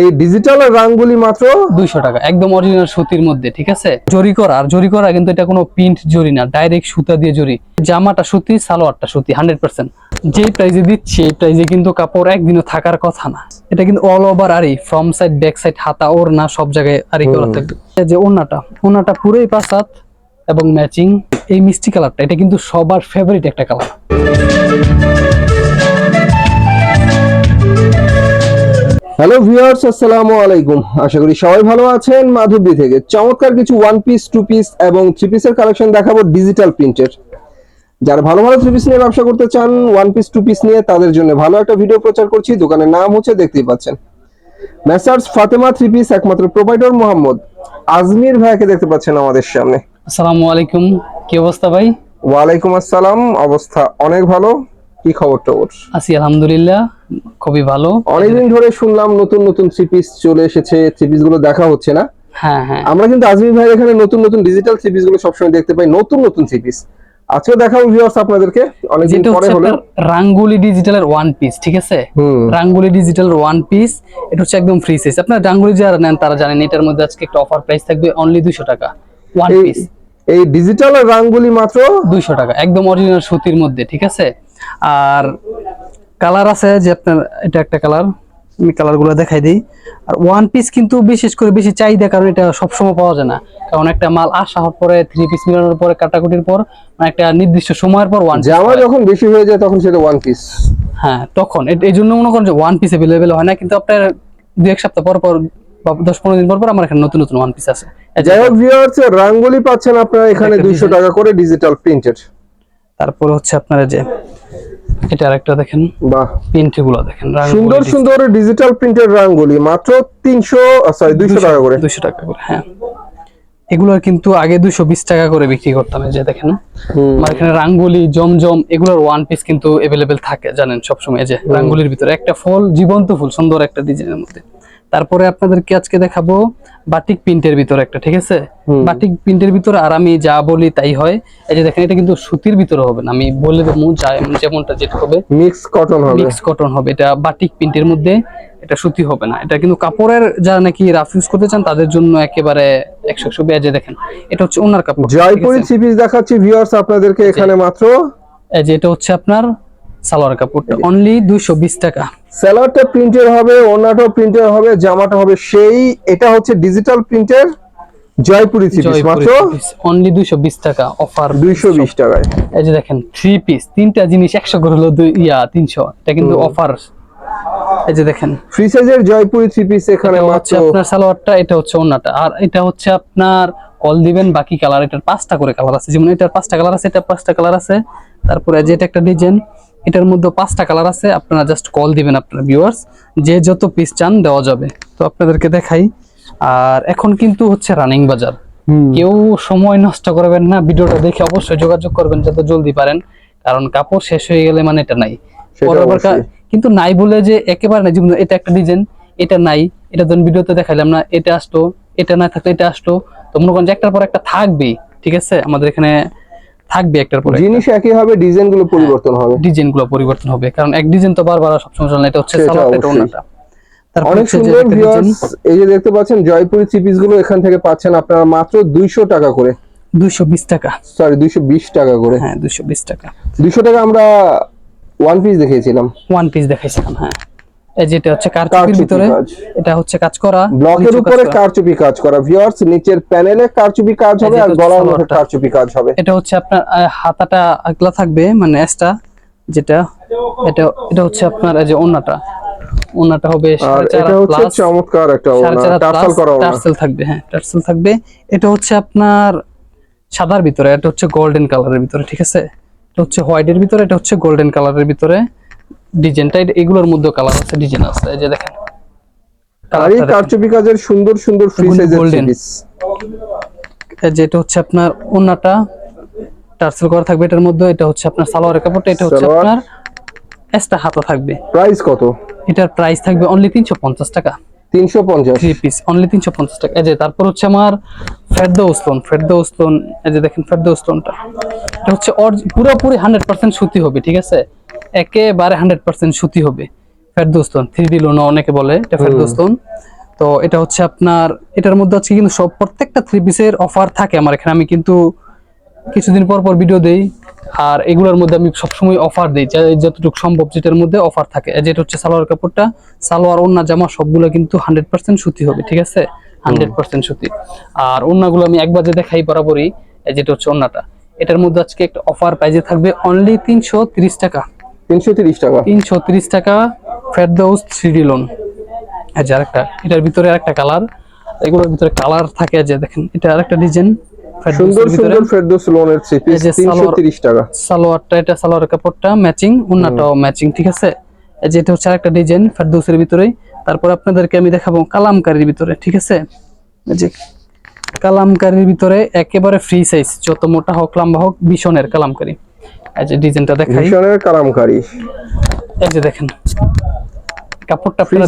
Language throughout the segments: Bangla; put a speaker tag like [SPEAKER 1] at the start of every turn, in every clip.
[SPEAKER 1] এই ডিজিটাল রাংগুলি মাত্র
[SPEAKER 2] দুইশো টাকা। একদম অরিজিনাল সুতির মধ্যে ঠিক আছে? জরি করা আর জরি করা কিন্তু এটা কোনো প্রিন্ট জরি না ডাইরেক্ট সুতা দিয়ে জরি। জামাটা সুতি সালোয়ারটা সুতি হান্ড্রেড পার্সেন্ট যে প্রাইজে দিচ্ছি এই প্রাইজে কিন্তু কাপড় একদিনও থাকার কথা না। এটা কিন্তু অল ওভার আরি ফ্রম সাইড ব্যাক সাইড হাতা ওর না সব জায়গায় আরি করা থাকবে। যে ওনাটা ওনাটা পুরোই পাসাত এবং ম্যাচিং এই মিষ্টি কালারটা এটা কিন্তু সবার ফেভারিট একটা কালার
[SPEAKER 1] হ্যালো ভিউয়ার্স আসসালামু আলাইকুম আশা করি সবাই ভালো আছেন। মাধবদী থেকে চমৎকার কিছু ওয়ান পিস টু পিস এবং থ্রি পিসের কালেকশন দেখাবো ডিজিটাল প্রিন্টের যারা ভালো ভালো থ্রি পিস নিয়ে ব্যবসা করতে চান ওয়ান পিস টু পিস নিয়ে তাদের জন্য ভালো একটা ভিডিও প্রচার করছি। দোকানের নাম হচ্ছে দেখতেই পাচ্ছেন। মেসার্স ফাতেমা থ্রি পিস একমাত্র প্রোভাইডার মোহাম্মদ আজমির ভাইকে দেখতে পাচ্ছেন আমাদের সামনে।
[SPEAKER 2] আসসালামু আলাইকুম। কি অবস্থা ভাই?
[SPEAKER 1] ওয়ালাইকুম আসসালাম। অবস্থা অনেক ভালো। কি খবর টবর?
[SPEAKER 2] আছি আলহামদুলিল্লাহ খুবই ভালো।
[SPEAKER 1] অনেকদিন ধরে শুনলাম নতুন নতুন চলে এসেছে গুলো দেখা হচ্ছে না।
[SPEAKER 2] হ্যাঁ হ্যাঁ।
[SPEAKER 1] আমরা কিন্তু ভাইয়ের এখানে নতুন নতুন ডিজিটালগুলো সবসময় দেখতে পাই নতুন নতুন আজকে দেখাবো ভিউয়ার্স আপনাদেরকে অনেকদিন পরে হলো।
[SPEAKER 2] রাঙ্গুলি ডিজিটালের ওয়ান পিস ঠিক আছে? রাঙ্গুলি ডিজিটাল ওয়ান পিস এটা হচ্ছে একদম ফ্রি সাইজ আপনার রাঙ্গুলি যারা নেন তারা জানেন এটার মধ্যে আজকে একটা অফার প্রাইস থাকবে অনলি দুইশো টাকা ওয়ান পিস
[SPEAKER 1] এই ডিজিটাল রাঙ্গুলি মাত্র
[SPEAKER 2] দুইশো টাকা একদম অরিজিনাল সুতির মধ্যে ঠিক আছে? আর কালার আছে যে আপনার এটা একটা কালার আমি কালারগুলো দেখাই দিই। আর ওয়ান পিস কিন্তু বিশেষ করে বেশি চাহিদা কারণ এটা সবসময় পাওয়া যায় না। কারণ একটা মাল আসা হওয়ার পরে থ্রি পিস মিলানোর পরে কাটাকুটির পর মানে একটা নির্দিষ্ট সময়ের পর ওয়ান
[SPEAKER 1] জামা যখন বেশি হয়ে যায় তখন সেটা ওয়ান পিস
[SPEAKER 2] হ্যাঁ তখন। এই জন্য মনে করেন যে ওয়ান পিস অ্যাভেলেবেল হয় না কিন্তু আপনার দু এক সপ্তাহ পর পর বা দশ পনেরো দিন পর পর আমার এখানে নতুন নতুন ওয়ান পিস আছে।
[SPEAKER 1] যাই হোক ভিউয়ার্স রাঙ্গুলি পাচ্ছেন আপনারা এখানে দুইশো। টাকা করে ডিজিটাল প্রিন্টেড
[SPEAKER 2] তারপর হচ্ছে আপনার যে এটা আরেকটা দেখেন।
[SPEAKER 1] বাহ।
[SPEAKER 2] দেখেন
[SPEAKER 1] সুন্দর সুন্দর ডিজিটাল প্রিন্টের রাঙ্গুলি মাত্র তিনশো সরি দুইশো টাকা করে।
[SPEAKER 2] দুশো টাকা করে হ্যাঁ। এগুলো কিন্তু আগে দুশো বিশ টাকা করে বিক্রি করতাম যে দেখেন। আমার এখানে রাঙ্গুলি জমজম এগুলোর ওয়ান পিস কিন্তু এভেলেবেল থাকে জানেন সবসময় যে রাঙ্গুলির ভিতরে। একটা ফল জীবন্ত ফুল সুন্দর একটা ডিজাইনের মধ্যে। তারপরে আপনাদেরকে আজকে দেখাবো বাটিক প্রিন্টের ভিতরে একটা ঠিক আছে? বাটিক প্রিন্টের ভিতরে আর আমি যা বলি তাই হয়। এই যে দেখেন এটা কিন্তু সুতির ভিতরে হবে না আমি বলে দেবো যেমনটা যেটা হবে।
[SPEAKER 1] মিক্স কটন হবে।
[SPEAKER 2] মিক্স কটন হবে এটা বাটিক প্রিন্টের মধ্যে এটা সুতি হবে না। এটা কিন্তু কাপড়ের যারা নাকি রাফ ইউজ করতে চান তাদের জন্য একেবারে একশো একশো বেজে দেখেন। এটা হচ্ছে ওনার কাপড়
[SPEAKER 1] জয়পুরি
[SPEAKER 2] আছে?
[SPEAKER 1] থ্রি পিস দেখাচ্ছি ভিউয়ার্স আপনাদেরকে এখানে মাত্র।
[SPEAKER 2] এই যে এটা হচ্ছে আপনার সালোয়ার কাপড়টা অনলি দুইশো বিশ টাকা।
[SPEAKER 1] স্যালাডটা প্রিন্টের হবে ওনাটাও প্রিন্টের হবে জামাটা হবে সেই এটা হচ্ছে ডিজিটাল প্রিন্টের জয়পুরি থ্রি পিস মাত্র
[SPEAKER 2] অনলি দুইশো বিশ টাকা অফার
[SPEAKER 1] দুইশো বিশ টাকায়।
[SPEAKER 2] এই যে দেখেন থ্রি পিস তিনটা জিনিস একশো করে হলো দুই ইয়া তিনশো। এটা কিন্তু অফার এই যে দেখেন।
[SPEAKER 1] ফ্রি সাইজের জয়পুরি থ্রি পিস এখানে মাত্র
[SPEAKER 2] আপনার সালোয়ারটা এটা হচ্ছে ওন্নাটা আর এটা হচ্ছে আপনার কল দিবেন বাকি কালার এটার পাঁচটা করে কালার আছে। যেমন এটার পাঁচটা কালার আছে এটা পাঁচটা কালার আছে। তারপরে যেটা একটা ডিজাইন এটার মধ্যে পাঁচটা কালার আছে আপনারা জাস্ট কল দিবেন আপনার ভিউয়ার্স যে যত পিস চান দেওয়া যাবে। তো আপনাদেরকে দেখাই। আর এখন কিন্তু হচ্ছে রানিং বাজার। কেউ সময় নষ্ট করবেন না ভিডিওটা দেখে অবশ্যই যোগাযোগ করবেন যত জলদি পারেন কারণ কাপড় শেষ হয়ে গেলে মানে এটা নাই। কিন্তু নাই বলে যে একেবারে নাই যেমন এটা একটা ডিজাইন এটা নাই এটা ধরুন ভিডিওতে দেখাইলাম না এটা আসতো এটা না থাকলে এটা আসতো। তো মনে করেন যে একটার পর একটা থাকবেই ঠিক আছে? আমাদের এখানে থাকবে একটার পরে
[SPEAKER 1] জিনিস একই হবে ডিজাইনগুলো পরিবর্তন হবে।
[SPEAKER 2] ডিজাইনগুলো পরিবর্তন হবে কারণ এক ডিজাইন তো বারবার আর সবসময় চলে না এটা হচ্ছে সালোয়ার এটা। ওনাটা
[SPEAKER 1] অনেক সুন্দর এই যে দেখতে পাচ্ছেন জয়পুরি থ্রি পিসগুলো এখান থেকে পাচ্ছেন আপনারা মাত্র দুইশো টাকা করে।
[SPEAKER 2] দুইশো বিশ টাকা।
[SPEAKER 1] সরি দুইশো বিশ টাকা করে।
[SPEAKER 2] হ্যাঁ দুইশো বিশ টাকা।
[SPEAKER 1] দুইশো টাকা আমরা ওয়ান পিস দেখিয়েছিলাম।
[SPEAKER 2] ওয়ান পিস দেখাইছিলাম হ্যাঁ। যেটা হচ্ছে কারচুপির
[SPEAKER 1] কারচুপি
[SPEAKER 2] ভিতরে। এটা হচ্ছে কাজ করা
[SPEAKER 1] ব্লকের উপরে কারচুপি কাজ করা। ভিউয়ার্স নিচের প্যানেলে কারচুপি কাজ হবে আর গলার মধ্যে কারচুপি কাজ হবে।
[SPEAKER 2] এটা হচ্ছে আপনার হাতাটা আগলা থাকবে মানে এসটা যেটা এটা এটা হচ্ছে আপনার এই যে ওন্নাটা। ওন্নাটা হবে
[SPEAKER 1] এটা হচ্ছে চমৎকার একটা
[SPEAKER 2] হাত
[SPEAKER 1] টার্সেল করা ওড়না
[SPEAKER 2] টার্সেল থাকবে হ্যাঁ টার্সেল থাকবে। এটা হচ্ছে আপনার সাদার ভিতরে এটা হচ্ছে গোল্ডেন কালারের ভিতরে ঠিক আছে? এটা হচ্ছে হোয়াইটের ভিতরে এটা হচ্ছে গোল্ডেন কালারের ভিতরে। ডিজাইনটা এগুলোর মধ্যে কালার আছে ডিজাইন আছে। এই যে দেখেন
[SPEAKER 1] আর এই কারচুপি কাজের সুন্দর সুন্দর ফ্রি সাইজের। পিস
[SPEAKER 2] এই হচ্ছে আপনার ওন্নাটা টার্সেল করা থাকবে এটার মধ্যে। এটা হচ্ছে আপনার সালোয়ারের কাপড়টা এটা হচ্ছে আপনার এক্সট্রা হাতা থাকবে।
[SPEAKER 1] প্রাইস কত?
[SPEAKER 2] এটার প্রাইস থাকবে অনলি তিনশো পঞ্চাশ টাকা।
[SPEAKER 1] তিনশো পঞ্চাশ।
[SPEAKER 2] থ্রি পিস অনলি তিনশো পঞ্চাশ টাকা। এই যে তারপর হচ্ছে আমার ফেরদৌস লোন ফেরদৌস লোন এই যে দেখেন ফেরদৌস লোনটা এটা হচ্ছে পুরোপুরি হান্ড্রেড পার্সেন্ট সুতি হবে ঠিক আছে? একেবারে হান্ড্রেড পার্সেন্ট সুতি হবে। ফেরদৌস্তন থ্রি ডি লোন অনেকে বলে এটা ফেরদৌস্তন। তো এটা হচ্ছে আপনার এটার মধ্যে হচ্ছে কিন্তু সব প্রত্যেকটা থ্রি পিসের অফার থাকে আমার এখানে। আমি কিন্তু কিছুদিন পর পর ভিডিও দেই আর এগুলোর মধ্যে আমি সবসময় অফার দিই যতটুকু সম্ভব যেটার মধ্যে অফার থাকে। যেটা হচ্ছে সালোয়ার কাপড়টা সালোয়ার ওন্না জামা সবগুলো কিন্তু হান্ড্রেড পার্সেন্ট সুতি হবে ঠিক আছে? হান্ড্রেড পার্সেন্ট সুতি। আর ওন্নাগুলো আমি একবার যে দেখাই বরাবরই যেটা হচ্ছে ওন্নাটা এটার মধ্যে আজকে একটা অফার প্রাইজে থাকবে অনলি তিনশো তিরিশ টাকা।
[SPEAKER 1] তিনশো তিরিশ টাকা।
[SPEAKER 2] তিনশো তিরিশ টাকা ফেরদৌস থ্রি লোন। এই আরেকটা এটার ভিতরে আরেকটা কালার। এগুলোর ভিতরে কালার থাকে যে দেখেন এটা আরেকটা ডিজাইন
[SPEAKER 1] সুন্দর সুন্দর ফেরদৌস লোনের থ্রি পিস
[SPEAKER 2] এই যে
[SPEAKER 1] তিনশো
[SPEAKER 2] সালোয়ার-
[SPEAKER 1] তিরিশ টাকা।
[SPEAKER 2] সালোয়ারটা এটা সালোয়ার কাপড়টা ম্যাচিং ওন্নাটাও ম্যাচিং ঠিক আছে? এই যে এটা হচ্ছে আরেকটা ডিজাইন ফেরদৌসের ভিতরে। তারপর আপনাদেরকে আমি দেখাবো কালামকারীর ভিতরে ঠিক আছে? এই যে কালামকারীর ভিতরে একেবারে ফ্রি সাইজ যত মোটা হোক লম্বা হোক ভীষণের কালামকারী। এই যে ডিজাইনটা দেখাই।
[SPEAKER 1] ভীষণের কালামকারী
[SPEAKER 2] এই যে দেখেন কাপড়টা আপনারা।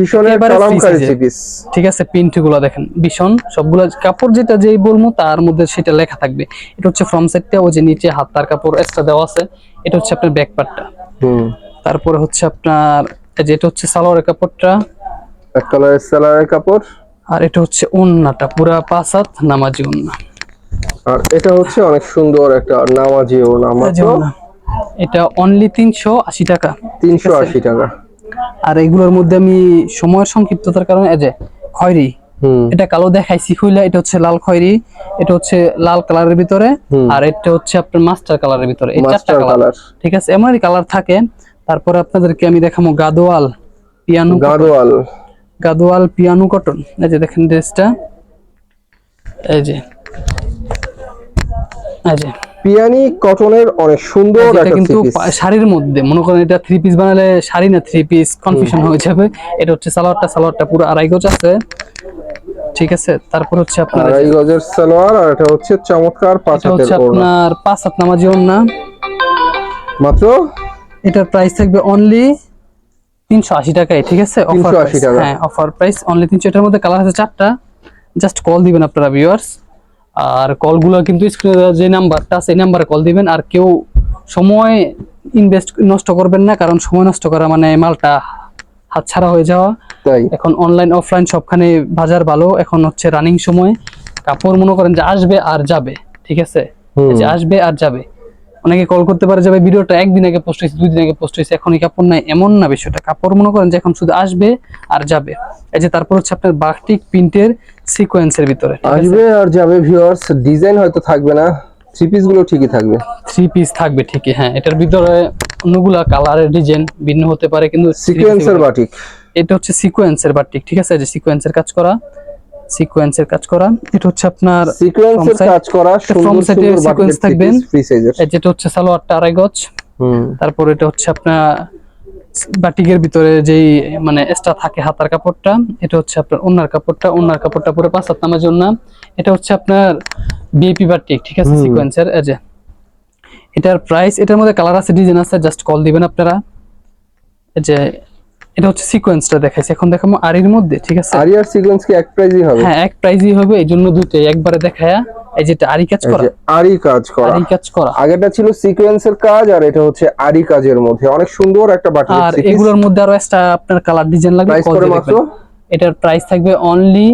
[SPEAKER 1] ভীষণের কালামকারী। পিস
[SPEAKER 2] ঠিক আছে প্রিন্টগুলো দেখেন ভীষণ সবগুলো কাপড় যেটা যেই বলব তার মধ্যে সেটা লেখা থাকবে। এটা হচ্ছে ফ্রম সাইডটা ওই যে নিচে হাত তার কাপড় এক্সট্রা দেওয়া আছে। এটা হচ্ছে আপনার ব্যাক পার্টটা
[SPEAKER 1] হুম।
[SPEAKER 2] তারপরে হচ্ছে আপনার এই যে এটা হচ্ছে সালোয়ারের কাপড়টা।
[SPEAKER 1] এক কালারের সেলারের কাপড়।
[SPEAKER 2] আর এটা হচ্ছে ওন্নাটা পুরা পাঁচ হাত নামাজি ওন্না।
[SPEAKER 1] আর এটা হচ্ছে অনেক সুন্দর একটা নামাজি ওড়না মাত্র।
[SPEAKER 2] এটা অনলি তিনশো আশি টাকা।
[SPEAKER 1] তিনশো আশি টাকা।
[SPEAKER 2] আর এগুলোর মধ্যে আমি সময়ের সংক্ষিপ্ততার কারণে এই যে খয়রি এটা কালো দেখাইছি খুইলা এটা হচ্ছে লাল খয়েরি এটা হচ্ছে লাল কালারের ভিতরে আর এটা হচ্ছে আপনার মাস্টার কালারের ভিতরে এই চারটা
[SPEAKER 1] মাস্টার
[SPEAKER 2] কালার।
[SPEAKER 1] কালার।
[SPEAKER 2] ঠিক আছে এমনই কালার থাকে। তারপরে আপনাদেরকে আমি দেখাবো Gadwal piano
[SPEAKER 1] Gadwal.
[SPEAKER 2] Gadwal piano cotton এই যে দেখেন ড্রেসটা এই যে এই
[SPEAKER 1] পিয়ানি কটনের অনেক সুন্দর একটা
[SPEAKER 2] কিন্তু শাড়ির মধ্যে মনে করেন এটা থ্রি পিস বানালে শাড়ি না থ্রি পিস কনফিউশন হয়ে যাবে। এটা হচ্ছে সালোয়ারটা সালোয়ারটা পুরো আড়াই গজ আছে। ঠিক আছে তারপর হচ্ছে আপনার
[SPEAKER 1] আড়াই গজের সালোয়ার আর এটা হচ্ছে চমৎকার পাঁচ
[SPEAKER 2] হচ্ছে
[SPEAKER 1] হাতের ওড়না।
[SPEAKER 2] আপনার পাঁচ হাত নামাজি ওন্না
[SPEAKER 1] মাত্র?
[SPEAKER 2] এটার প্রাইস থাকবে অনলি তিনশো আশি টাকায় ঠিক আছে? অফার
[SPEAKER 1] 380 টাকা।
[SPEAKER 2] হ্যাঁ অফার প্রাইস অনলি তিনশো এটার মধ্যে। কালার আছে চারটা। জাস্ট কল দিবেন আপনারা ভিউয়ার্স আর কলগুলো কিন্তু স্ক্রিনে যে নাম্বারটা এই নাম্বারে কল দিবেন। আর কেউ সময় ইনভেস্ট নষ্ট করবেন না কারণ সময় নষ্ট করা মানে মালটা হাতছাড়া হয়ে যাওয়া।
[SPEAKER 1] তাই।
[SPEAKER 2] এখন অনলাইন অফলাইন সবখানে বাজার ভালো এখন হচ্ছে রানিং সময়। কাপড় মনে করেন যে আসবে আর যাবে ঠিক আছে। যে আসবে আর যাবে। অনেকে কল করতে পারে যাবে ভিডিওটা একদিন আগে পোস্ট হয়েছে দুই দিন আগে পোস্ট হয়েছে এখন এই কাপড় নাই। এমন না বিষয়টা। কাপড় মনে করেন যে এখন শুধু আসবে আর যাবে। এই যে তারপর হচ্ছে আপনার বাটিক প্রিন্টের সিকোয়েন্সের ভিতরে
[SPEAKER 1] আসবে আর যাবে ভিউয়ার্স ডিজাইন হয়তো থাকবে না থ্রি পিসগুলো ঠিকই থাকবে।
[SPEAKER 2] থ্রি পিস থাকবে ঠিকই হ্যাঁ এটার ভিতরে অন্যগুলা কালারের ডিজাইন ভিন্ন হতে পারে কিন্তু
[SPEAKER 1] সিকোয়েন্সের বাটিক
[SPEAKER 2] এটা হচ্ছে সিকোয়েন্সের বাটিক ঠিক আছে? যে সিকোয়েন্সের কাজ করা সিকোয়েন্সের কাজ করা এটা হচ্ছে আপনার
[SPEAKER 1] সিকোয়েন্সের কাজ করা সুন্দর সুন্দর বাটিকের
[SPEAKER 2] থাকবেন। যেটা হচ্ছে সালোয়ারটা আড়াই গজ।
[SPEAKER 1] হুম।
[SPEAKER 2] তারপর এটা হচ্ছে আপনার বাটিকের ভিতরে যেই মানে এক্সট্রা থাকে হাতার কাপড়টা এটা হচ্ছে আপনার ওনার কাপড়টা ওনার কাপড়টা পুরো পাঁচ হাত নামার জন্য এটা হচ্ছে আপনার বিএপি বাটিক ঠিক আছে। সিকোয়েন্সের যে। এটার প্রাইস এটার মধ্যে কালার আছে ডিজাইন আছে জাস্ট কল দিবেন আপনারা। এই যে এটা হচ্ছে সিকোয়েন্সটা দেখাইছে। এখন দেখাবো আরির মধ্যে ঠিক আছে?
[SPEAKER 1] আর সিকোয়েন্স কি এক প্রাইজই হবে?
[SPEAKER 2] হ্যাঁ এক প্রাইজই হবে এই জন্য দুইটাই। একবারে দেখায়া এই যেটা আরি কাজ করা
[SPEAKER 1] যে আরি কাজ করা।
[SPEAKER 2] আরি কাজ করা।
[SPEAKER 1] আগেটা ছিল সিকোয়েন্সের কাজ আর এটা হচ্ছে আরি কাজের মধ্যে। অনেক সুন্দর একটা বাটিক
[SPEAKER 2] আর এগুলোর মধ্যে আরও এক্সট্রা আপনার কালার ডিজাইন লাগবে
[SPEAKER 1] প্রাইস করে মাত্র?
[SPEAKER 2] এটার প্রাইস থাকবে অনলি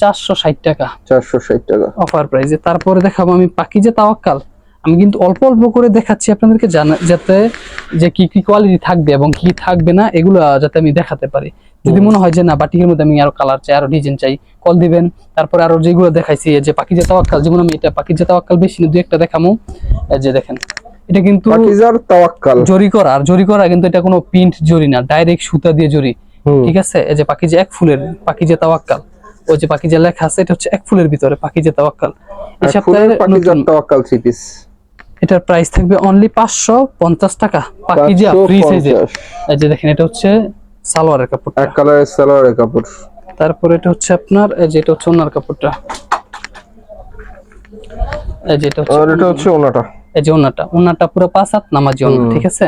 [SPEAKER 2] চারশো ষাট টাকা।
[SPEAKER 1] চারশো ষাট টাকা।
[SPEAKER 2] অফার প্রাইসে তারপরে দেখাবো আমি পাকিজা তাওয়াক্কাল। আমি কিন্তু অল্প অল্প করে দেখাচ্ছি আপনাদেরকে জানা যাতে যে কি কি কোয়ালিটি থাকবে এবং কি থাকবে না এগুলো যাতে আমি দেখাতে পারি। যদি মনে হয় যে না বাটিকের মধ্যে আমি আরও কালার চাই আরও ডিজাইন চাই কল দিবেন। তারপরে আরও যেগুলো দেখাইছি যে পাকিজা তাওয়াক্কাল যেমন আমি এটা পাকিজা তাওয়াক্কাল বেশি না দুই একটা দেখামো। এই যে দেখেন এটা কিন্তু
[SPEAKER 1] তাওয়াক্কাল।
[SPEAKER 2] জরি করা আর জরি করা কিন্তু এটা কোনো প্রিন্ট জরি না ডাইরেক্ট সুতা দিয়ে জরি। ঠিক আছে? এই যে পাখি যে এক ফুলের পাখি যে তাওয়াক্কাল। ওই যে পাখি যে লেখা আছে এটা হচ্ছে এক ফুলের ভিতরে পাখি যে তাওয়াক্কাল। এই সপ্তাহে
[SPEAKER 1] তাওয়াক্কাল থ্রি পিস
[SPEAKER 2] এটার প্রাইস থাকবে অনলি পাঁচশো পঞ্চাশ টাকা। ফ্রি সাইজে এই যে দেখেন এটা হচ্ছে সালোয়ারের কাপড়
[SPEAKER 1] এক কালারের সালোয়ারের কাপড়।
[SPEAKER 2] তারপর এটা হচ্ছে আপনার এই যে এটা হচ্ছে ওনার কাপড়টা। এই যে এটা হচ্ছে
[SPEAKER 1] এটা হচ্ছে ওনাটা।
[SPEAKER 2] এই যে ওনাটা। ওনাটা পুরো পাঁচ হাত নামাজি ওনা ঠিক আছে?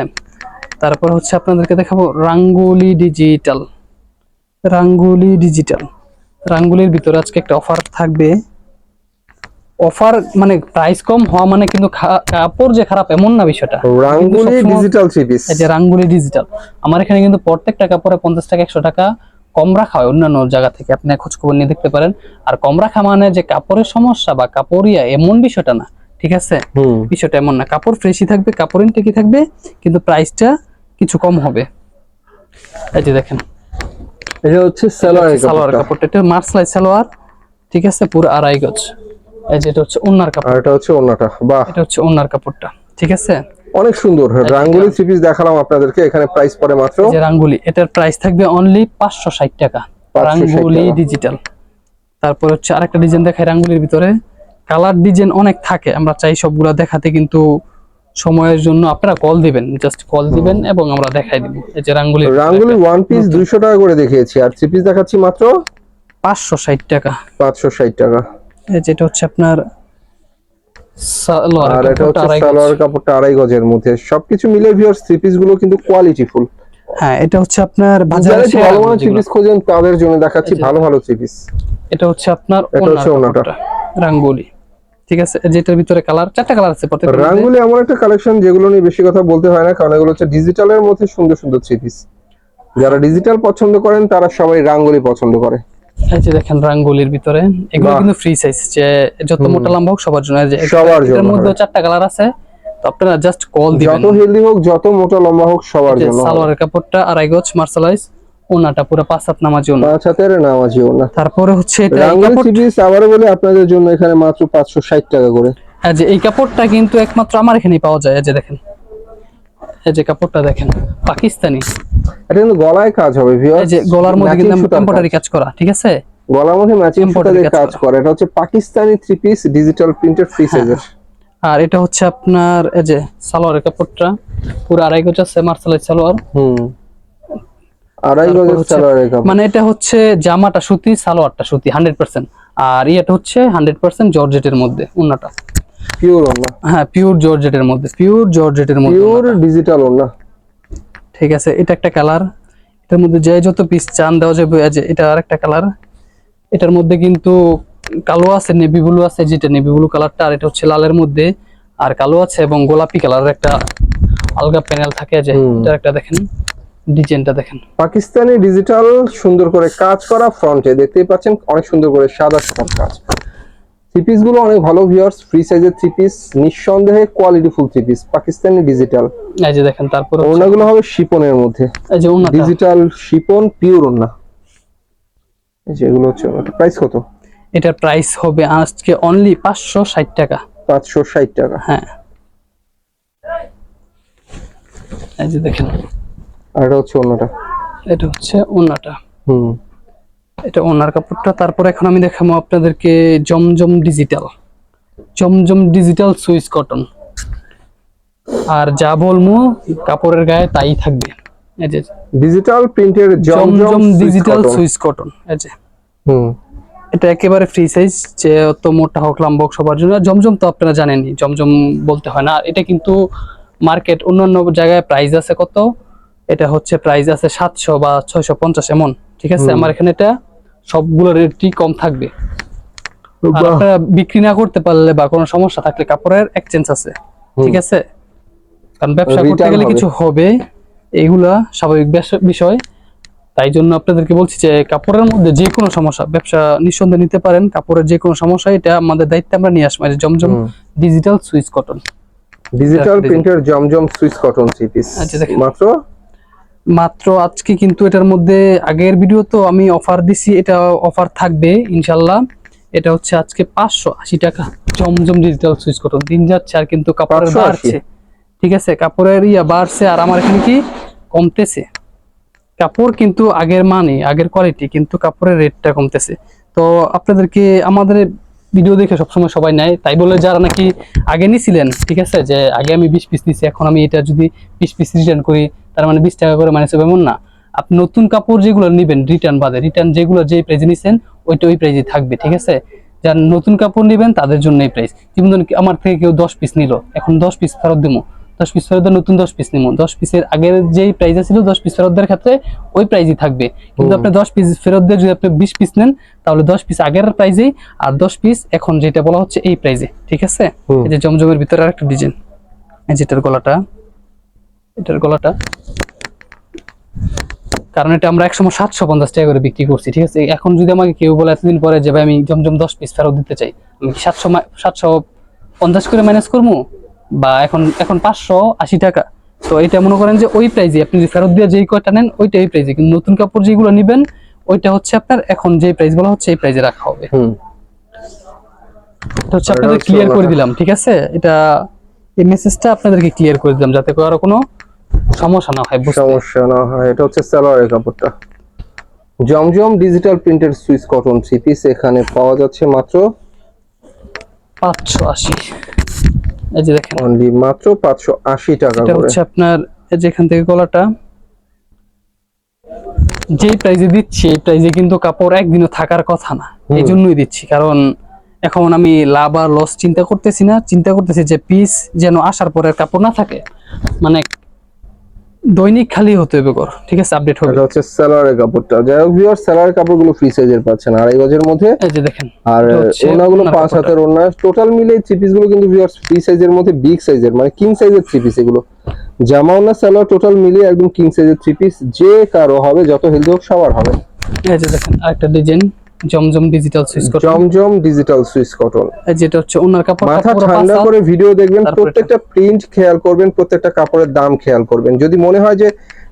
[SPEAKER 2] তারপর হচ্ছে আপনাদেরকে দেখাবো রাঙ্গুলি ডিজিটাল রাঙ্গুলি ডিজিটাল রাঙ্গুলির ভিতরে আজকে একটা অফার থাকবে। অফার মানে প্রাইস কম হওয়া মানে কিন্তু কাপড় যে খারাপ এমন না বিষয়টা।
[SPEAKER 1] রাঙ্গুলি ডিজিটাল থ্রি পিস
[SPEAKER 2] এই যে রাঙ্গুলি ডিজিটাল আমার এখানে কিন্তু প্রত্যেকটা কাপড়ে পঞ্চাশ টাকা একশো টাকা কম রাখা হয় অন্যান্য জায়গা থেকে। আপনি খোঁজ খবর নিয়ে দেখতে পারেন। আর কম রাখা মানে যে কাপড়ের সমস্যা বা কাপড়িয়া এমন বিষয়টা না ঠিক আছে? বিষয়টা এমন না। কাপড় ফ্রেশই থাকবে কাপড় ইনটেকই থাকবে কিন্তু প্রাইসটা কিছু কম হবে। এই যে দেখেন।
[SPEAKER 1] এটা হচ্ছে সালোয়ার
[SPEAKER 2] সালোয়ার কাপড়টা। এটা মার্সলাই সালোয়ার ঠিক আছে? পুরো আড়াই গজ। এই যে এটা হচ্ছে ওনার কাপড়।
[SPEAKER 1] এটা হচ্ছে ওন্নাটা বাহ।
[SPEAKER 2] এটা হচ্ছে ওনার কাপড়টা ঠিক আছে?
[SPEAKER 1] অনেক সুন্দর রাঙ্গুলি থ্রি পিস দেখালাম আপনাদেরকে এখানে প্রাইস পড়ে মাত্র
[SPEAKER 2] এই যে রাঙ্গুলি এটার প্রাইস থাকবে অনলি পাঁচশো ষাট টাকা।
[SPEAKER 1] 560
[SPEAKER 2] রাঙ্গুলি ডিজিটাল তারপর হচ্ছে আরেকটা ডিজাইন দেখায় রাঙ্গুলির ভিতরে। কালার ডিজাইন অনেক থাকে আমরা চাই সবগুলা দেখাতে কিন্তু সময়ের জন্য আপনারা কল দিবেন জাস্ট কল দিবেন এবং আমরা দেখাই দিব। এই যে রাঙ্গুলি
[SPEAKER 1] রাঙ্গুলি ওয়ান পিস দুইশো টাকা করে দেখিয়েছি আর থ্রি পিস দেখাচ্ছি মাত্র?
[SPEAKER 2] পাঁচশো ষাট টাকা।
[SPEAKER 1] পাঁচশো ষাট টাকা।
[SPEAKER 2] এই যেটা হচ্ছে আপনার
[SPEAKER 1] আর এটা হচ্ছে সালোয়ার কাপড়টা আড়াই গজের মধ্যে। সবকিছু মিলে ভিউয়ার্স থ্রি পিসগুলো কিন্তু কোয়ালিটি ফুল
[SPEAKER 2] হ্যাঁ এটা হচ্ছে আপনার বাজারে সেরা
[SPEAKER 1] ভালো থ্রি পিস খোঁজেন তাদের জন্য দেখাচ্ছি ভালো ভালো থ্রি পিস
[SPEAKER 2] এটা হচ্ছে আপনার
[SPEAKER 1] এটা হচ্ছে ওনাটা।
[SPEAKER 2] রাঙ্গুলি। ঠিক আছে? যেটার ভিতরে কালার চারটা কালার আছে
[SPEAKER 1] রাঙ্গুলি এমন একটা কালেকশন যেগুলো নিয়ে বেশি কথা বলতে হয় না কারণ এগুলো হচ্ছে ডিজিটালের মধ্যে সুন্দর সুন্দর থ্রি পিস যারা ডিজিটাল পছন্দ করেন তারা সবাই রাঙ্গুলি পছন্দ করে।
[SPEAKER 2] এই যে দেখেন রাঙ্গুলির ভিতরে এগুলো কিন্তু ফ্রি সাইজ যে যত মোটা লম্বা হোক সবার জন্য।
[SPEAKER 1] সবার জন্য।
[SPEAKER 2] মধ্যে চারটা কালার আছে। তো আপনারা জাস্ট কল দিবেন।
[SPEAKER 1] যত হেলদি হোক যত মোটা লম্বা হোক সবার জন্য।
[SPEAKER 2] সালোয়ারের কাপড়টা আড়াই গজ মার্শালাইজ ওনাটা পুরো পাঁচ হাত নামাজি ওনা।
[SPEAKER 1] পাঁচ হাতের
[SPEAKER 2] তারপরে হচ্ছে এটা
[SPEAKER 1] রাঙ্গুলি থ্রি বলে আপনাদের জন্য এখানে মাত্র পাঁচশো ষাট টাকা করে।
[SPEAKER 2] এই যে এই কাপড়টা কিন্তু একমাত্র আমার এখানেই পাওয়া যায়। যে দেখেন। এই যে কাপড়টা দেখেন পাকিস্তানি।
[SPEAKER 1] এটা কিন্তু গলায় কাজ হবে
[SPEAKER 2] এই যে গলার মধ্যে কিন্তু এমব্রয়ডারি কাজ। করা ঠিক আছে?
[SPEAKER 1] গলার মধ্যে ম্যাচিং সুতা দিয়ে
[SPEAKER 2] কাজ
[SPEAKER 1] করে। এটা হচ্ছে Pakistani three piece digital printed free সাইজের
[SPEAKER 2] আর এটা হচ্ছে আপনার এই যে সালোয়ারের কাপড়টা পুরো আড়াই গজ আছে মার্শালাইজ সালোয়ার।
[SPEAKER 1] হুম। আড়াই গজের সালোয়ারের কাপড়।
[SPEAKER 2] মানে এটা হচ্ছে জামাটা সুতি সালোয়ারটা সুতি হান্ড্রেড পার্সেন্ট আর এটা হচ্ছে হান্ড্রেড পার্সেন্ট জর্জেটের মধ্যে উন্নাটা।
[SPEAKER 1] পিওর ওনা
[SPEAKER 2] হ্যাঁ পিওর জর্জেটের মধ্যে পিওর জর্জেটের মধ্যে
[SPEAKER 1] পিওর ডিজিটাল ওনা
[SPEAKER 2] ঠিক আছে এটা একটা কালার এটার মধ্যে যে যত পিস চান দেওয়া যাবে এটা আরেকটা কালার এটার মধ্যে কিন্তু কালো আছে নেভি ব্লু আছে যেটা নেভি ব্লু কালারটা আর এটা হচ্ছে লালের মধ্যে। আর কালো আছে এবং গোলাপি কালারের একটা আলগা প্যানেল থাকে যে এটা একটা দেখেন ডিজাইনটা দেখেন।
[SPEAKER 1] পাকিস্তানি ডিজিটাল সুন্দর করে কাজ করা ফ্রন্টে দেখতেই পাচ্ছেন অনেক সুন্দর করে সাদা সাদা কাজ। থ্রি পিসগুলো অনেক ভালো ভিউয়ার্স ফ্রি সাইজের থ্রি পিস নিঃসন্দেহে quality full three piece Pakistani digital
[SPEAKER 2] এই যে দেখেন তারপর
[SPEAKER 1] ওড়নাগুলো হবে শিপনের মধ্যে।
[SPEAKER 2] এই যে ওনাটা
[SPEAKER 1] ডিজিটাল শিপন পিওর ওড়না। এই যে এগুলো হচ্ছে প্রাইস কত?
[SPEAKER 2] এটার প্রাইস হবে আজকে অনলি পাঁচশো ষাট টাকা।
[SPEAKER 1] পাঁচশো ষাট টাকা।
[SPEAKER 2] হ্যাঁ। এই যে দেখেন।
[SPEAKER 1] আর হচ্ছে ওড়নাটা।
[SPEAKER 2] এটা হচ্ছে ওনাটা
[SPEAKER 1] হুম।
[SPEAKER 2] এটা ওনার কাপড়টা। তারপর এখন আমি দেখাবো আপনাদেরকে জমজম ডিজিটাল জমজম ডিজিটাল সুইস কটন। আর যা বলব কাপড়ের গায়ে তাই থাকবে। এই যে
[SPEAKER 1] ডিজিটাল প্রিন্টের
[SPEAKER 2] জমজম ডিজিটাল সুইস কটন। এই যে।
[SPEAKER 1] হুম।
[SPEAKER 2] এটা একেবারে ফ্রি সাইজ যে অত মোটা হোক লম্বা হোক সবার জন্য। জমজম তো আপনারা জানেনই জমজম বলতে হয় না। আর এটা কিন্তু মার্কেট অন্যান্য জায়গায় প্রাইস আছে কত? এটা হচ্ছে প্রাইস আছে সাতশো বা ছয়শো পঞ্চাশ এমন ঠিক আছে? আমার এখানে এটা সবগুলো রেটই কম থাকবে। আপনারা বিক্রি না করতে পারলে বা কোনো সমস্যা থাকলে কাপড়ের এক্সচেঞ্জ আছে। ঠিক আছে? কারণ ব্যবসা করতে গেলে কিছু হবে এইগুলা স্বাভাবিক বিষয়। তাই জন্য আপনাদেরকে বলছি যে কাপড়ের মধ্যে যে কোনো সমস্যা ব্যবসা নিঃসন্দেহে নিতে পারেন। কাপড়ের যে কোনো সমস্যা এটা আমাদের দায়িত্বে আমরা নিয়ে আসব। জমজম digital swiss cotton
[SPEAKER 1] digital printer জমজম সুইচ কটন থ্রি পিস
[SPEAKER 2] আচ্ছা।
[SPEAKER 1] মাত্র
[SPEAKER 2] মাত্র আজকে কিন্তু এটার মধ্যে আগের ভিডিও তো আমি অফার দিছি এটা অফার থাকবে ইনশাল্লাহ এটা হচ্ছে আজকে পাঁচশো আশি টাকা। জমজম ডিজিটাল সুইচ কটন দিন যাচ্ছে আর কিন্তু কাপড়ের বাড়ছে। ঠিক আছে কাপড়ের ইয়া বাড়ছে আর আমার এখানে কি কমতেছে। কাপড় কিন্তু আগের মানে আগের কোয়ালিটি কিন্তু কাপড়ের রেটটা কমতেছে। তো আপনাদেরকে আমাদের ভিডিও দেখে সবসময় সবাই নেয়। তাই বলে যারা নাকি আগে নিছিলেন, ঠিক আছে, যে আগে আমি বিশ পিস নিছি, এখন আমি এটা যদি বিশ পিস রিটার্ন করি, তার মানে বিশ টাকা করে মানে এমন না। আপনি নতুন কাপড় যেগুলো নেবেন রিটার্ন বাদে রিটার্ন যেগুলো যে প্রাইজে নিছেন, ওইটা ওই প্রাইজে থাকবে, ঠিক আছে? যারা নতুন কাপড় নেবেন, তাদের জন্য এই প্রাইস যেমন আমার থেকে কেউ দশ পিস নিল, এখন দশ পিস ফেরত দেবো দশ পিস ফেরত নতুন দশ পিস নিবো দশ পিসের আগের যেই প্রাইস ছিল দশ পিস ফেরত ক্ষেত্রে ওই প্রাইসই থাকবে। কিন্তু আপনি দশ পিস ফেরত দিয়ে যদি আপনি বিশ পিস নেন তাহলে দশ পিস আগের প্রাইজেই আর দশ পিস এখন যেটা বলা হচ্ছে এই প্রাইজে ঠিক আছে? এই যে জমজমের ভিতরে আরেকটা ডিজাইন এই যেটার গলাটা এটার গলাটা। কারণ এটা আমরা একসময় সাতশো পঞ্চাশ টাকা করে বিক্রি করছি ঠিক আছে? এখন যদি আমাকে কেউ বলে এতদিন পরে যে ভাই আমি জমজম দশ পিস ফেরত দিতে চাই আমি সাতশো সাতশো পঞ্চাশ করে ম্যানেজ করব? বা এখন এখন পাঁচশো আশি টাকা। তো এটা মনে করেন যে ওই প্রাইজে আপনি যদি ফেরত দিয়ে যেই কয়টা নেন ওইটা এই প্রাইজে কিন্তু নতুন কাপড় যেগুলো নেবেন ওইটা হচ্ছে আপনার এখন যে প্রাইস বলা হচ্ছে এই প্রাইজে রাখা হবে।
[SPEAKER 1] হুম।
[SPEAKER 2] এটা হচ্ছে আপনাদের ক্লিয়ার করে দিলাম ঠিক আছে? এটা এই মেসেজটা আপনাদেরকে ক্লিয়ার করে দিলাম যাতে কারও কোনো সমস্যা না হয়
[SPEAKER 1] সমস্যা না হয়। এটা হচ্ছে সালোয়ারের কাপড়টা। জমজম ডিজিটাল প্রিন্টের সুইস কটন থ্রি পিস এখানে পাওয়া যাচ্ছে মাত্র
[SPEAKER 2] পাঁচশো আশি। এই যে দেখেন।
[SPEAKER 1] অনলি মাত্র পাঁচশো আশি টাকা
[SPEAKER 2] এটা
[SPEAKER 1] করে।
[SPEAKER 2] হচ্ছে আপনার এই যে থেকে গলাটা যেই প্রাইজে দিচ্ছি এই প্রাইজে কিন্তু কাপড় একদিনও থাকার কথা না। এই জন্যই দিচ্ছি কারণ এখন আমি লাভ আর লস চিন্তা করতেছি না। চিন্তা করতেছি যে পিস যেন আসার পরে কাপড় না থাকে। মানে দৈনিক খালি হতে হবে ঘর ঠিক আছে? আপডেট হবে।
[SPEAKER 1] এটা হচ্ছে সালোয়ারের কাপড়টা। যাই হোক ভিউয়ার সালোয়ারের কাপড়গুলো ফ্রি সাইজের পাচ্ছেন আড়াই গজের মধ্যে
[SPEAKER 2] এই যে দেখেন
[SPEAKER 1] আর ওনাগুলো পাঁচ। হাতের ওনা টোটাল মিলে থ্রি পিসগুলো কিন্তু ভিউয়ার্স ফ্রি সাইজের মধ্যে বিগ সাইজের মানে কিং সাইজের থ্রি পিস এগুলো। জামা ওনা সালোয়ার টোটাল মিলিয়ে একদম কিং সাইজের থ্রি পিস যে কারও হবে যত হেলদি হোক সবার হবে।
[SPEAKER 2] এই যে দেখেন আরেকটা ডিজাইন জমজম ডিজিটাল সুইচ কটন?
[SPEAKER 1] জমজম ডিজিটাল সুইস কটন।
[SPEAKER 2] যেটা হচ্ছে ওনার কাপড়
[SPEAKER 1] মাথা ঠান্ডা করে ভিডিও দেখবেন প্রত্যেকটা প্রিন্ট খেয়াল করবেন প্রত্যেকটা কাপড়ের দাম খেয়াল করবেন। যদি মনে হয় যে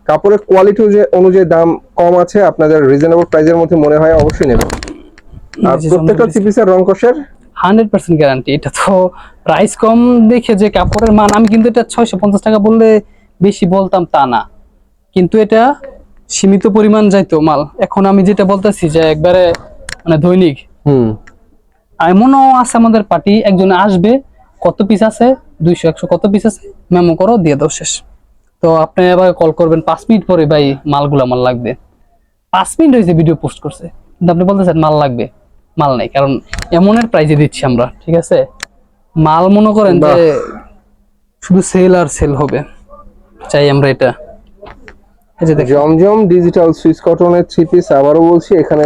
[SPEAKER 1] কাপড়ের কোয়ালিটি অনুযায়ী দাম কম আছে আপনাদের রিজনেবল প্রাইসের মধ্যে মনে হয় অবশ্যই নেবেন। আর প্রত্যেকটা থ্রি পিসের রং কষের?
[SPEAKER 2] হান্ড্রেড পার্সেন্ট গ্যারান্টি এটা তো প্রাইস কম দেখে যে কাপড়ের মান আমি কিন্তু এটা ছয়শো পঞ্চাশ টাকা বললে বেশি বলতাম তা না। কিন্তু এটা সীমিত পরিমাণ যাইতো মাল। এখন আমি যেটা বলতেছি যে একবারে মানে দৈনিক।
[SPEAKER 1] হুম।
[SPEAKER 2] এমনও আছে আমাদের পার্টি একজন আসবে কত পিস আছে? দুইশো একশো কত পিস আছে? মেমো করো দিয়ে দাও শেষ। তো আপনি আবার কল করবেন পাঁচ মিনিট পরে ভাই মালগুলো আমার লাগবে। পাঁচ মিনিট হয়েছে ভিডিও পোস্ট করছে। কিন্তু আপনি বলতেছেন মাল লাগবে। মাল নেই কারণ এমনের প্রাইজে দিচ্ছি আমরা ঠিক আছে? মাল মনে করেন যে শুধু সেল আর সেল হবে। চাই আমরা এটা।
[SPEAKER 1] জমজম ডিজিটাল সুইস কটনের থ্রি পিস আবারও বলছি এখানে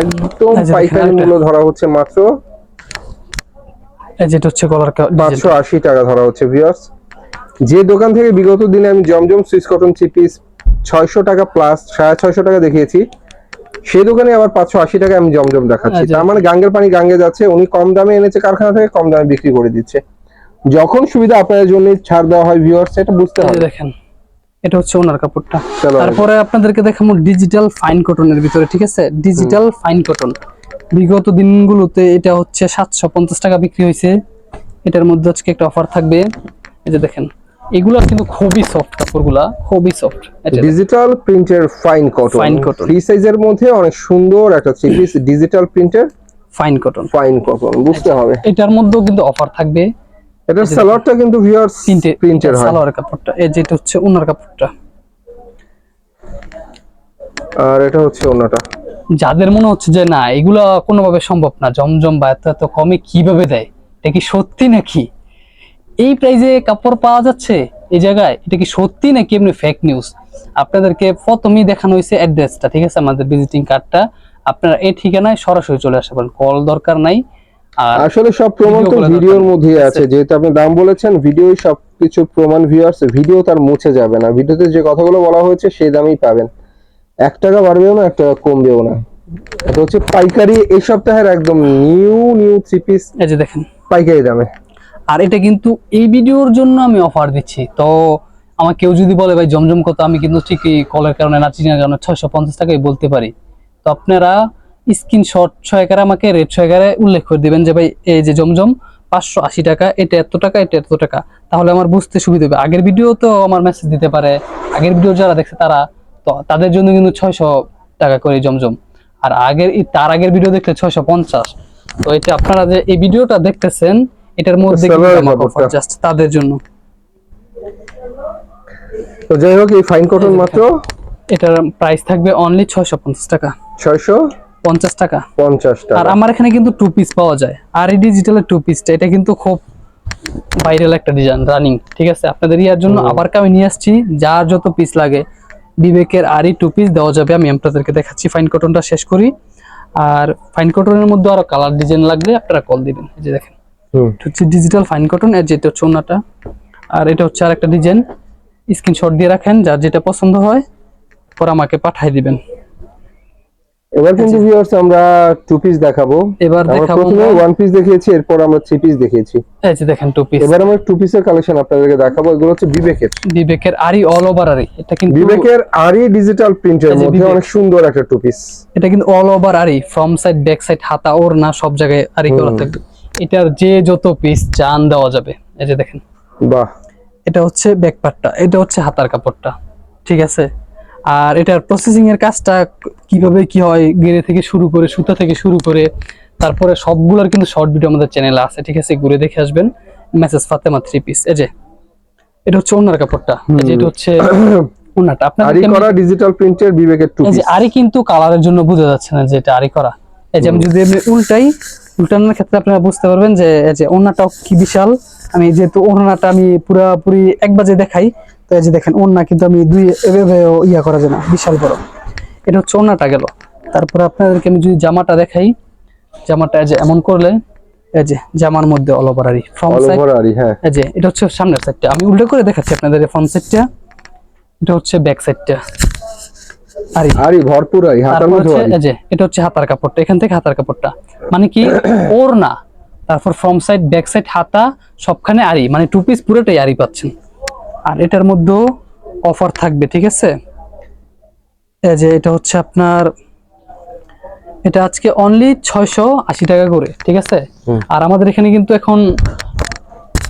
[SPEAKER 1] একদম পাইকারি মূল্য ধরা হচ্ছে মাত্র
[SPEAKER 2] যেটা হচ্ছে কলার
[SPEAKER 1] পাঁচশো আশি টাকা ধরা হচ্ছে ভিউয়ার্স যে দোকান থেকে বিগত দিনে আমি জমজম সুইস কটন থ্রি পিস ছয়শো টাকা প্লাস সাড়ে ছয়শো টাকা দেখিয়েছি সেই দোকানে আবার পাঁচশো আশি টাকা আমি জমজম দেখাচ্ছি। তার মানে গাঙ্গের পানি গাঙ্গে যাচ্ছে উনি কম দামে এনেছে কারখানা থেকে কম দামে বিক্রি করে দিচ্ছে। যখন সুবিধা আপনাদের জন্য ছাড় দেওয়া হয় ভিউয়ার্স এটা বুঝতে হবে।
[SPEAKER 2] দেখেন। এটা হচ্ছে ওনার কাপড়টা। তারপরে আপনাদেরকে দেখাবো ডিজিটাল ফাইন কটনের ভিতরে ঠিক আছে? ডিজিটাল ফাইন কটন বিগত দিনগুলোতে এটা হচ্ছে সাতশো পঞ্চাশ টাকা বিক্রি হয়েছে। এটার মধ্যে আজকে একটা অফার থাকবে। এই যে দেখেন এগুলো কিন্তু খুবই সফট কাপড়গুলা খুবই সফট
[SPEAKER 1] ডিজিটাল প্রিন্টের fine cotton
[SPEAKER 2] Fine cotton।
[SPEAKER 1] Free সাইজের মধ্যে অনেক সুন্দর একটা থ্রি পিস ডিজিটাল প্রিন্টের
[SPEAKER 2] ফাইন কটন
[SPEAKER 1] ফাইন কটন বুঝতে হবে।
[SPEAKER 2] এটার মধ্যেও কিন্তু অফার থাকবে।
[SPEAKER 1] এটার সালোয়ারটা কিন্তু ভিউয়ার্স প্রিন্টের হয়।
[SPEAKER 2] সালোয়ার কাপড়টা এই যেটা হচ্ছে ওনার কাপড়টা।
[SPEAKER 1] আর এটা হচ্ছে অন্যটা
[SPEAKER 2] যাদের মনে হচ্ছে যে না এগুলা কোনোভাবে সম্ভব না জমজম বা এত এত কমে কীভাবে দেয়? এটা কি সত্যি নাকি? এই প্রাইজে কাপড় পাওয়া যাচ্ছে এই জায়গায় এটা কি সত্যি নাকি এমনি ফেক নিউজ আপনাদেরকে প্রথমেই দেখানো হয়েছে অ্যাড্রেসটা ঠিক আছে? আমাদের ভিজিটিং কার্ডটা আপনারা এই ঠিকানায় সরাসরি চলে আসতে পারেন। কল দরকার নাই।
[SPEAKER 1] আসলে সব প্রমাণ তো ভিডিওর। মধ্যেই আছে। যেহেতু আপনি দাম বলেছেন ভিডিওই সবকিছু প্রমাণ ভিউয়ার্স ভিডিও তার মুছে যাবে না। ভিডিওতে যে কথাগুলো বলা হয়েছে সেই দামেই পাবেন। এক টাকা বাড়বেও না এক টাকা কমবেও না। এটা হচ্ছে পাইকারি এই সপ্তাহের একদম নিউ নিউ থ্রি পিস
[SPEAKER 2] এই যে দেখেন।
[SPEAKER 1] পাইকারি দামে।
[SPEAKER 2] আর এটা কিন্তু এই ভিডিওর জন্য আমি অফার দিচ্ছি। তো আমার কেউ যদি বলে ভাই জমজম কত? আমি কিন্তু ঠিকই কলের কারণে না চিনার কারণে ছয়শো পঞ্চাশ টাকাই বলতে পারি। তো আপনারা স্ক্রিনশট ছয়কারে আমাকে রেট ছয়কারে উল্লেখ করে দিবেন যে ভাই এই যে জমজম পাঁচশো আশি টাকা এটা এত টাকা এটা এত টাকা। তাহলে আমার বুঝতে সুবিধা হবে। আগের ভিডিও তো আমার মেসেজ দিতে পারে। আগের ভিডিও যারা দেখছে তারা তো তাদের জন্য কিন্তু ছয়শো টাকা করে জমজম। আর আগের তার আগের ভিডিও দেখলে ছয়শো পঞ্চাশ। তো এটা আপনারা যে এই ভিডিওটা দেখতেছেন এটার মধ্যে just তাদের জন্য।
[SPEAKER 1] তো যাই হোক এই ফাইন কটন মাত্র।
[SPEAKER 2] এটার প্রাইস থাকবে অনলি ছয়শো পঞ্চাশ টাকা।
[SPEAKER 1] ছয়শো?
[SPEAKER 2] পঞ্চাশ টাকা।
[SPEAKER 1] পঞ্চাশ
[SPEAKER 2] আর
[SPEAKER 1] টাকা
[SPEAKER 2] আমার এখানে কিন্তু টু পিস পাওয়া যায়। আর এই ডিজিটালের টু পিসটা এটা কিন্তু খুব ভাইরাল একটা ডিজাইন রানিং ঠিক আছে? আপনাদের ইয়ার জন্য আবার আমি নিয়ে আসছি যার যত পিস লাগে বিবেকের আরই টু পিস দেওয়া যাবে। আমি আপনাদেরকে দেখাচ্ছি ফাইন কটনটা শেষ করি। আর ফাইন কটনের মধ্যে আরও কালার ডিজাইন লাগলে আপনারা কল দিবেন। এই যে দেখেন। হচ্ছে ডিজিটাল ফাইন কটন এর যেটা হচ্ছে ওনাটা। আর এটা হচ্ছে আরেকটা ডিজাইন স্ক্রিনশট দিয়ে রাখেন যার যেটা পছন্দ হয় পর আমাকে পাঠিয়ে দিবেন।
[SPEAKER 1] এবার কিন্তু ভিউয়ার্স আমরা টু পিস দেখাবো।
[SPEAKER 2] এবার দেখাবো
[SPEAKER 1] প্রথমে ওয়ান পিস দেখিয়েছি এরপর আমরা থ্রি পিস দেখিয়েছি।
[SPEAKER 2] এই যে দেখেন টু পিস
[SPEAKER 1] এবার আমরা টু পিসের কালেকশন আপনাদেরকে দেখাবো এগুলো হচ্ছে বিবেকের।
[SPEAKER 2] বিবেকের আরি অল ওভার আরি। এটা কিন্তু
[SPEAKER 1] বিবেকের আরই ডিজিটাল প্রিন্টের মধ্যে অনেক সুন্দর একটা টু পিস
[SPEAKER 2] এটা কিন্তু all over aari front side back side হাতা ওর না সব জায়গায় আরি করা। থাকবে। এটার যে যত পিস চান দেওয়া যাবে। এই যে দেখেন।
[SPEAKER 1] বাহ।
[SPEAKER 2] এটা হচ্ছে ব্যাক পার্টটা এটা হচ্ছে হাতার কাপড়টা। ঠিক আছে? আর এটার প্রসেসিং এর কাজটা কীভাবে কি হয় গেরে থেকে শুরু করে সুতা থেকে শুরু করে তারপরে সবগুলোর কিন্তু শর্ট ভিডিও আমাদের চ্যানেলে আছে ঠিক আছে? ঘুরে দেখে আসবেন। মেসেজ ফাতেমা থ্রি পিস এই যে এটা হচ্ছে ওনার কাপড়টা। এই যে এটা হচ্ছে ওনাটা
[SPEAKER 1] আরই
[SPEAKER 2] আপনাদের
[SPEAKER 1] করা ডিজিটাল প্রিন্টের বিবেকের টু পিস
[SPEAKER 2] যে আরি কিন্তু কালারের জন্য বোঝা যাচ্ছে না যে এটা আরি করা। এই যে আমি যদি এমনি উল্টাই উল্টানোর ক্ষেত্রে আপনারা বুঝতে পারবেন যে এই যে ওড়নাটাও কি বিশাল। আমি যেহেতু ওড়নাটা আমি পুরাপুরি এক বাজে দেখাই তো এই যে দেখেন ওড়না কিন্তু আমি দুই এভাবে ইয়া করা যায় না বিশাল বড়। এটা হচ্ছে ওড়নাটা গেল। তারপরে আপনাদেরকে আমি যদি জামাটা দেখাই জামাটা যে এমন করলে এই যে জামার মধ্যে all over aari front side
[SPEAKER 1] হ্যাঁ।
[SPEAKER 2] এই যে এটা হচ্ছে সামনের সাইডটা আমি উল্টো করে দেখাচ্ছি আপনাদের ফ্রন্ট সাইডটা এটা হচ্ছে ব্যাক সাইডটা আরি
[SPEAKER 1] আরই ভরপুর হাতার মধ্যে
[SPEAKER 2] এই যে এটা হচ্ছে হাতার কাপড়টা এখান থেকে হাতার কাপড়টা। মানে কি? ওর না তারপর ফ্রম সাইড ব্যাক সাইড হাতা সবখানে আরি মানে টু পিস পুরোটাই আরি পাচ্ছেন। আর এটার মধ্যেও অফার থাকবে ঠিক আছে? এই যে এটা হচ্ছে আপনার এটা আজকে অনলি ছয়শো আশি টাকা করে ঠিক আছে? আর আমাদের এখানে কিন্তু এখন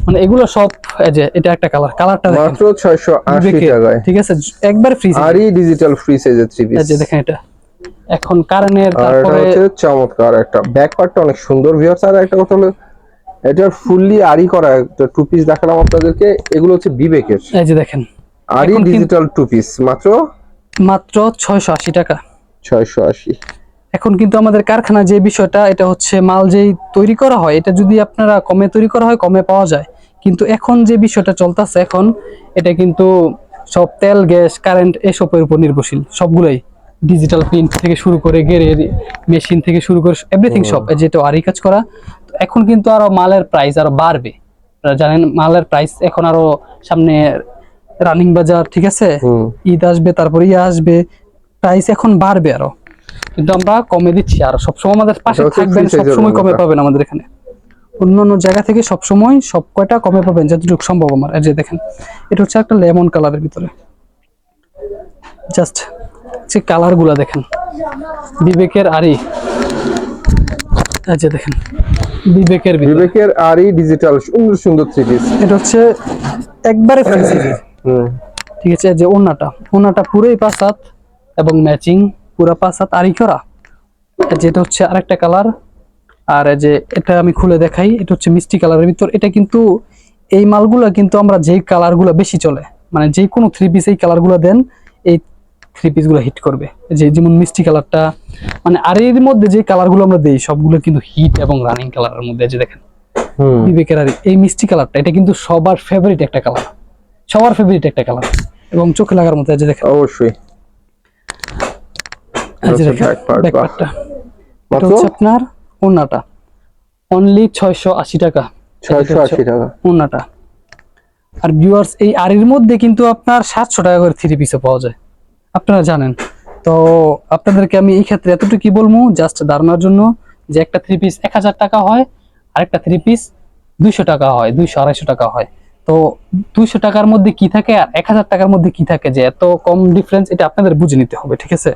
[SPEAKER 2] মানে এগুলো সব এই যে এটা একটা কালার কালারটা
[SPEAKER 1] মাত্র ছয়শো আশি
[SPEAKER 2] বিবেকের,
[SPEAKER 1] টাকায়।
[SPEAKER 2] ঠিক আছে? একবার ফ্রি
[SPEAKER 1] আরই ডিজিটাল ফ্রি সাইজের থ্রি পিস
[SPEAKER 2] এই যে দেখেন এটা। এখন কারেন্টের তারপরে
[SPEAKER 1] চমৎকার একটা ব্যাক পার্টটা অনেক সুন্দর ভিউয়ার্স আর একটা কথা হলো এটা ফুললি আরি করা একটা টু পিস দেখালাম আপনাদেরকে। এগুলো হচ্ছে বিবেকের।
[SPEAKER 2] এই যে দেখেন।
[SPEAKER 1] আরি
[SPEAKER 2] এখন
[SPEAKER 1] ডিজিটাল টু পিস মাত্র?
[SPEAKER 2] মাত্র ছয়শো আশি টাকা।
[SPEAKER 1] ছয়শো আশি।
[SPEAKER 2] এখন কিন্তু আমাদের কারখানা যে বিষয়টা এটা হচ্ছে মাল যেই তৈরি করা হয় এটা যদি আপনারা কমে তৈরি করা হয় কমে পাওয়া যায়। কিন্তু এখন যে বিষয়টা চলতেছে এখন এটা কিন্তু সব তেল গ্যাস কারেন্ট এসবের উপর নির্ভরশীল। সবগুলোই ডিজিটাল প্রিন্ট থেকে শুরু করে গেরের মেশিন থেকে শুরু করে এভরিথিং সব। এই যেটা আরি কাজ করা এখন কিন্তু আরও মালের প্রাইস আরও বাড়বে। জানেন মালের প্রাইস এখন আরও সামনে রানিং বাজার ঠিক আছে? ঈদ আসবে তারপরে ইয়ে আসবে প্রাইস এখন বাড়বে আরও। কিন্তু আমরা কমে দিচ্ছি আর সবসময় আমাদের পাশে থাকবেন সবসময় কমে পাবেন আমাদের এখানে। অন্য অন্য জায়গা থেকে সবসময় সব কয়টা কমে পাবেন যতটুকু সম্ভব আমার এই যে দেখেন। এটা হচ্ছে একটা লেমন কালারের ভিতরে। জাস্ট যে কালারগুলা দেখেন। বিবেকের আরি এই যে দেখেন। বিবেকের
[SPEAKER 1] বিবেকের আরি ডিজিটাল সুন্দর সুন্দর থ্রি পিস
[SPEAKER 2] এটা হচ্ছে একবারে
[SPEAKER 1] হুম।
[SPEAKER 2] ঠিক আছে যে ওনাটা ওনাটা পুরোই পাঁচ হাত এবং ম্যাচিং পুরো পাঁচ হাত। আরই করা যেটা হচ্ছে আরেকটা কালার আর এই যে এটা আমি খুলে দেখাই এটা হচ্ছে মিষ্টি কালারের ভিতর। এটা কিন্তু এই মালগুলা কিন্তু আমরা যেই কালারগুলো বেশি চলে মানে যে কোনো থ্রি পিস এই কালারগুলো দেন এই থ্রি পিসগুলো হিট করবে। যে যেমন মিষ্টি কালারটা মানে আর এর মধ্যে যে কালারগুলো আমরা দেই সবগুলো কিন্তু হিট এবং রানিং কালারের মধ্যে যে দেখেন। বিবেকের আর এই মিষ্টি কালারটা এটা কিন্তু সবার ফেভারিট একটা কালার সবার ফেভারিট একটা কালার এবং চোখে লাগার মতো যে দেখেন।
[SPEAKER 1] অবশ্যই। হচ্ছে
[SPEAKER 2] আপনার ওন্নাটা অনলি ছয়শো আশি টাকা।
[SPEAKER 1] ছয়শো আশি টাকা।
[SPEAKER 2] ওন্নাটা আর ভিউয়ার্স এই আরির মধ্যে কিন্তু আপনার সাতশো টাকা করে থ্রি পিসে পাওয়া যায়। আপনারা জানেন। তো আপনাদেরকে আমি এই ক্ষেত্রে এতটুকু বলব জাস্ট ধারণার জন্য যে একটা থ্রি পিস এক হাজার টাকা হয় আরেকটা থ্রি পিস দুইশো টাকা হয় দুইশো আড়াইশো টাকা হয়। তো দুইশো টাকার মধ্যে কি থাকে আর এক হাজার টাকার মধ্যে কি থাকে? যে এত কম ডিফারেন্স এটা আপনাদের বুঝে নিতে হবে ঠিক আছে?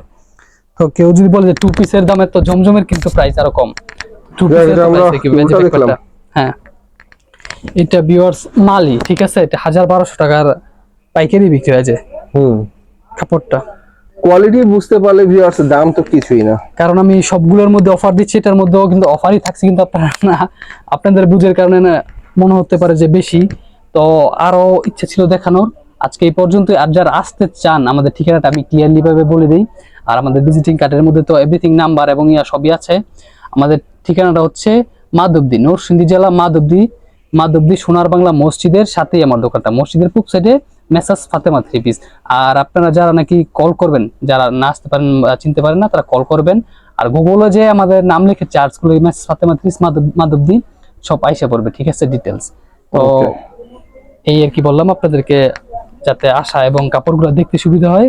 [SPEAKER 2] তো কেউ যদি বলে যে টু পিসের দামে তো জমজমের কিন্তু প্রাইস আরও কম। টু পিসের হ্যাঁ। এটা বিয়ার্স মালি ঠিক আছে? এটা হাজার বারোশো টাকার পাইকারি বিক্রি হয় যে।
[SPEAKER 1] হুম।
[SPEAKER 2] কাপড়টা।
[SPEAKER 1] কোয়ালিটি বুঝতে পারলে ভিউয়ার্স দাম তো কিছুই না।
[SPEAKER 2] কারণ আমি সবগুলোর মধ্যে অফার দিচ্ছি এটার মধ্যেও কিন্তু অফারই থাকছে কিন্তু আপনারা না আপনাদের বুঝের কারণে না মনে হতে পারে যে বেশি। তো আরও ইচ্ছা ছিল দেখানোর। আজকে এই পর্যন্ত আর যারা আসতে চান আমাদের ঠিকানাটা আমি ক্লিয়ারলি ভাবে বলে দিই। আর আমাদের ভিজিটিং কার্ডের মধ্যে তো এভরিথিং নাম্বার এবং ইয়া সবই আছে। আমাদের ঠিকানাটা হচ্ছে মাধবদী নরসিংদী জেলা মাধবদী মাধবদী সোনার বাংলা মসজিদের সাথেই আমার দোকানটা। মসজিদের পূব সাইডে মেসাজ ফাতেমা থ্রি পিস আর আপনারা যারা নাকি কল করবেন যারা না আসতে পারেন চিনতে পারেন না তারা কল করবেন। আর গুগলে যে আমাদের নাম লিখে চার্জ করলে মেসাজ ফাতেমা থ্রি পিস দিন সব আইসে পড়বে ঠিক আছে ডিটেলস তো এই আর কি বললাম আপনাদেরকে যাতে আসা এবং কাপড়গুলো দেখতে সুবিধা হয়।